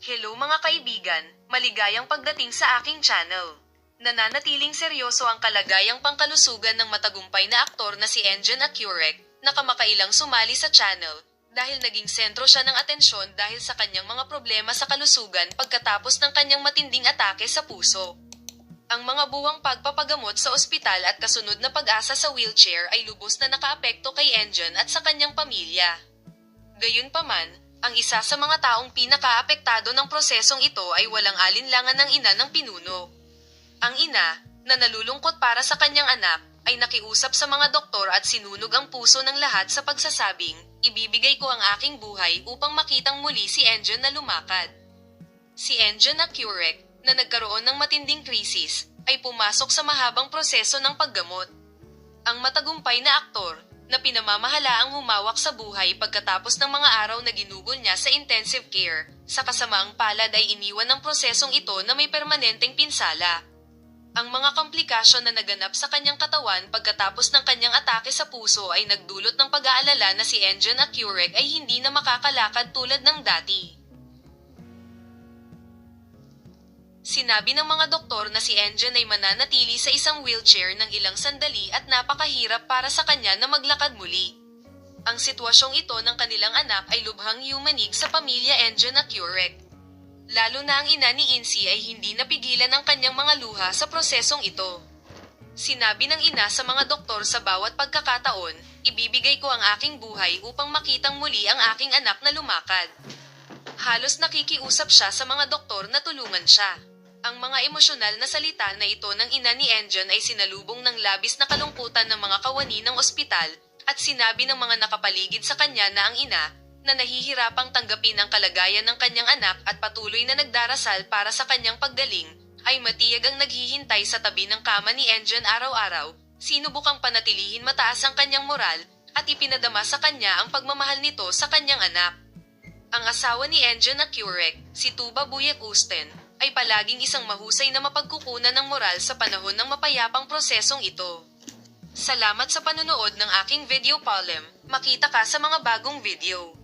Hello mga kaibigan, maligayang pagdating sa aking channel. Nananatiling seryoso ang kalagayang pangkalusugan ng matagumpay na aktor na si Engin Acurek na kamakailang sumali sa channel dahil naging sentro siya ng atensyon dahil sa kanyang mga problema sa kalusugan pagkatapos ng kanyang matinding atake sa puso. Ang mga buwang pagpapagamot sa ospital at kasunod na pag-asa sa wheelchair ay lubos na nakaapekto kay Engin at sa kanyang pamilya. Gayunpaman, ang isa sa mga taong pinakaapektado ng prosesong ito ay walang alinlangan ng ina ng pinuno. Ang ina, na nalulungkot para sa kanyang anak, ay nakiusap sa mga doktor at sinunog ang puso ng lahat sa pagsasabing, ibibigay ko ang aking buhay upang makitang muli si Engine na lumakad. Si Engine na Curek, na nagkaroon ng matinding krisis, ay pumasok sa mahabang proseso ng paggamot. Ang matagumpay na aktor, na pinamamahala ang humawak sa buhay pagkatapos ng mga araw na ginugol niya sa intensive care, sa kasamaang palad ay iniwan ng prosesong ito na may permanenteng pinsala. Ang mga komplikasyon na naganap sa kanyang katawan pagkatapos ng kanyang atake sa puso ay nagdulot ng pag-aalala na si Engine Acurek ay hindi na makakalakad tulad ng dati. Sinabi ng mga doktor na si Engine ay mananatili sa isang wheelchair ng ilang sandali at napakahirap para sa kanya na maglakad muli. Ang sitwasyong ito ng kanilang anak ay lubhang yumanig sa pamilya Engine Acurek. Lalo na ang ina ni Insi ay hindi napigilan ang kanyang mga luha sa prosesong ito. Sinabi ng ina sa mga doktor sa bawat pagkakataon, ibibigay ko ang aking buhay upang makitang muli ang aking anak na lumakad. Halos nakikiusap siya sa mga doktor na tulungan siya. Ang mga emosyonal na salita na ito ng ina ni Engine ay sinalubong ng labis na kalungkutan ng mga kawani ng ospital at sinabi ng mga nakapaligid sa kanya na ang ina na nahihirapang tanggapin ang kalagayan ng kanyang anak at patuloy na nagdarasal para sa kanyang paggaling, ay matiyag ang naghihintay sa tabi ng kama ni Engine araw-araw, sinubukang panatilihin mataas ang kanyang moral, at ipinadama sa kanya ang pagmamahal nito sa kanyang anak. Ang asawa ni Engine na Curek, si Tuba Buyek Usten, ay palaging isang mahusay na mapagkukunan ng moral sa panahon ng mapayapang prosesong ito. Salamat sa panonood ng aking video Palem. Makita ka sa mga bagong video.